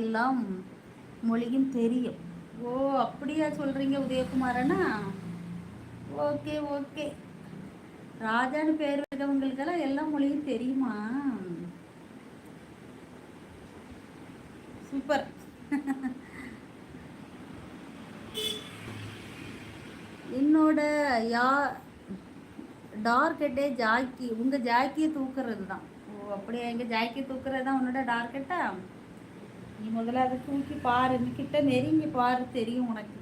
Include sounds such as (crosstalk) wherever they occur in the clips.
எல்லாம் மொழியும் தெரியும். ஓ அப்படியா சொல்கிறீங்க உதயகுமாரனா? Okay okay. ராஜான்னு பேர் வைக்கிறவங்களுக்கெல்லாம் எல்லா மொழியும் தெரியுமா? சூப்பர். என்னோட யா டார்கெட்டே ஜாக்கி. உங்கள் ஜாக்கியை தூக்குறது தான் ஓ அப்படியே? எங்கள் ஜாக்கியை தூக்குறது தான் உன்னோட டார்கெட்டா? நீ முதல்ல அதை தூக்கி பாரு கிட்ட நெருங்கி பாரு தெரியும் உனக்கு.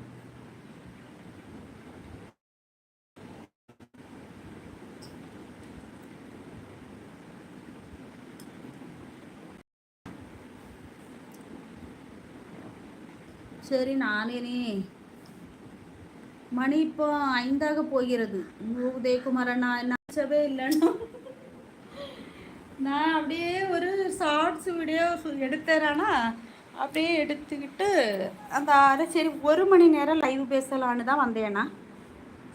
சரி நானே மணி இப்போ ஐந்தாக போகிறது. உதயகுமாரன் நான் நினைச்சவே இல்லைன்னா. நான் அப்படியே ஒரு ஷார்ட்ஸ் வீடியோ எடுத்துறேன்னா அப்படியே எடுத்துக்கிட்டு அந்த அதை சரி ஒரு மணி நேரம் லைவ் பேசலான்னு தான் வந்தேண்ணா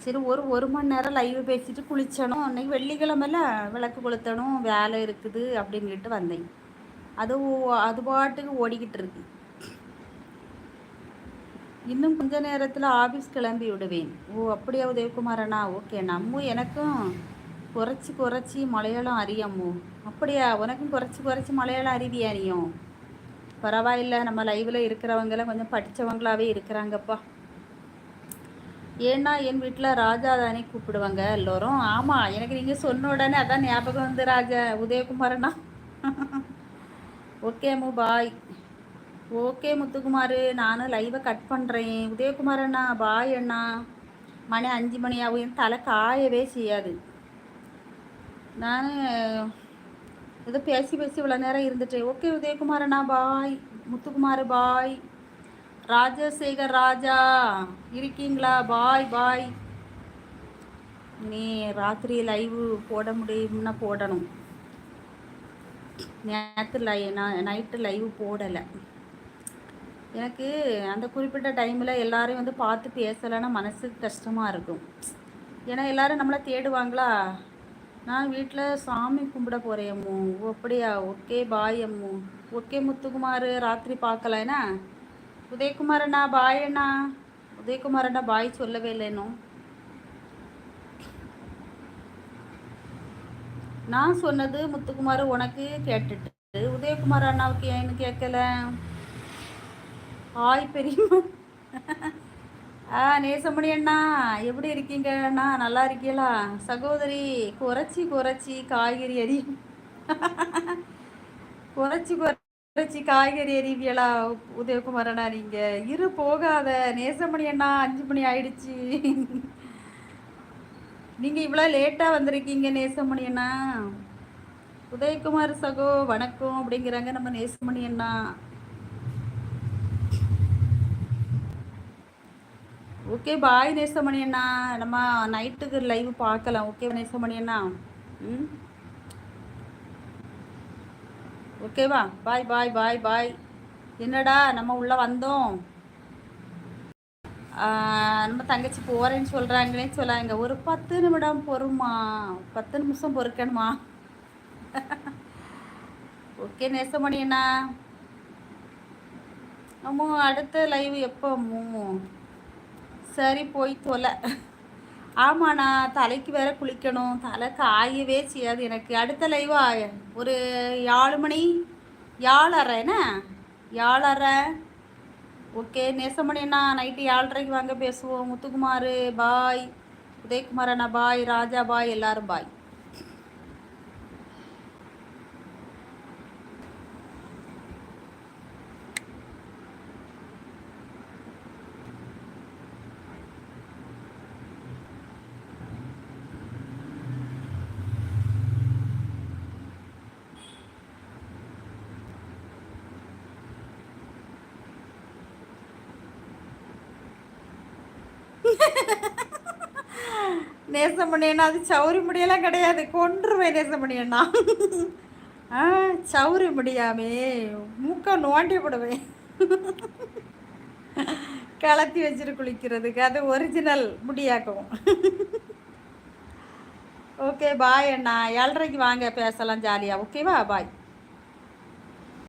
சரி ஒரு ஒரு மணி நேரம் லைவ் பேசிட்டு குளிச்சணும். அன்றைக்கி வெள்ளிக்கிழமையில் விளக்கு கொளுத்தணும் வேலை இருக்குது அப்படின்ட்டு வந்தேன். அது அது பாட்டுக்கு ஓடிக்கிட்டு இருக்கு. இன்னும் கொஞ்ச நேரத்தில் ஆஃபீஸ் கிளம்பி விடுவேன். ஓ அப்படியா உதயகுமாரண்ணா ஓகே நம்ம எனக்கும் குறைச்சி குறைச்சி மலையாளம் அறியாமோ? அப்படியா? உனக்கும் குறைச்சி குறைச்சி மலையாளம் அறிவியா நீயும் பரவாயில்ல. நம்ம லைவில் இருக்கிறவங்களாம் கொஞ்சம் படித்தவங்களாவே இருக்கிறாங்கப்பா. ஏன்னா என் வீட்டில் ராஜா தானே கூப்பிடுவாங்க எல்லோரும். ஆமாம் எனக்கு நீங்கள் சொன்ன உடனே அதான் ஞாபகம் வந்து Raja. உதயகுமாரண்ணா okay Ammu bye okay Muthukumar நானும் லைவை கட் பண்ணுறேன் உதயகுமார் அண்ணா பாய் அண்ணா. மணி அஞ்சு மணி ஆகும் என் தலை காயவே செய்யாது. நான் ஏதோ பேசி பேசி இவ்வளோ நேரம் இருந்துட்டேன். ஓகே உதயகுமார் அண்ணா பாய். முத்துக்குமார் பாய். ராஜசேகர் ராஜா இருக்கீங்களா? Bye bye. நீ ராத்திரி லைவ் போட முடியும்னா போடணும். நேற்று லை நான் நைட்டு லைவ் போடலை. எனக்கு அந்த குறிப்பிட்ட டைமில் எல்லாரையும் வந்து பார்த்து பேசலைன்னா மனசுக்கு கஷ்டமாக இருக்கும். ஏன்னா எல்லோரும் நம்மளை தேடுவாங்களா? நான் வீட்டில் சாமி கும்பிட போகிறேன் அம்மு அப்படியா? Okay bye Ammu. Okay Muthukumar. ராத்திரி பார்க்கலண்ணா உதயகுமார் அண்ணா பாய் அண்ணா. உதயகுமார் அண்ணா பாய் சொல்லவே இல்லைனோ நான் சொன்னது முத்துக்குமார் உனக்கு கேட்டுட்டு. உதயகுமார் அண்ணாவுக்கு ஏன்னு கேட்கல? ஹாய் பெரியம்மா. ஆ நேசமணி அண்ணா எப்படி இருக்கீங்க? அண்ணா நல்லா இருக்கீங்களா? சகோதரி குறைச்சி குறைச்சி காய்கறி அறி குறைச்சி குறைச்சி காய்கறி அறிவியலா உதயகுமார் அண்ணா நீங்கள் இரு போகாத. நேசமணி அண்ணா அஞ்சு மணி ஆயிடுச்சு. நீங்கள் இவ்வளோ லேட்டாக வந்திருக்கீங்க நேசமணி அண்ணா. உதயகுமார் சகோ வணக்கம் அப்படிங்கிறாங்க நம்ம நேசமணி அண்ணா. ஓகே பாய் நேசமணி அண்ணா. நம்ம நைட்டுக்கு லைவ் பார்க்கலாம். ஓகே நேசமணி அண்ணா? ம்? ஓகேவா பாய் பாய் பாய் பாய் என்னடா நம்ம உள்ளே வந்தோம். நம்ம தங்கச்சி போகிறேன்னு சொல்கிறாங்களே சொல்லாங்க. ஒரு பத்து நிமிடம் பொறுமா பத்து நிமிஷம் பொறுக்கணுமா? ஓகே நேசமணி அண்ணா. அம்மோ அடுத்த லைவ் எப்போ அம்மோ சரி போய் தொலை. ஆமாண்ணா தலைக்கு வேற குளிக்கணும். தலை காயவே செய்யாது எனக்கு. அடுத்த லைவா ஒரு ஏழு மணி ஏழரை என்ன? ஏழரை. ஓகே நேசமணிண்ணா நைட்டு ஏழரைக்கு வாங்க பேசுவோம். முத்துக்குமார் பாய். உதயகுமார் அண்ணா பாய். ராஜா பாய். எல்லாரும் பாய். (laughs) நேசமணியண்ணா அது சௌரி முடியெல்லாம் கிடையாது. கொன்றுவேன் நேசமணியண்ணா ஆ சௌரி முடியாமே. மூக்க நோண்டி போடுவேன் கலத்தி வச்சுட்டு குளிக்கிறதுக்கு. அது ஒரிஜினல் முடியாக்கும். ஓகே பாய் அண்ணா. ஏழரைக்கு வாங்க பேசலாம் ஜாலியாக ஓகேவா பாய்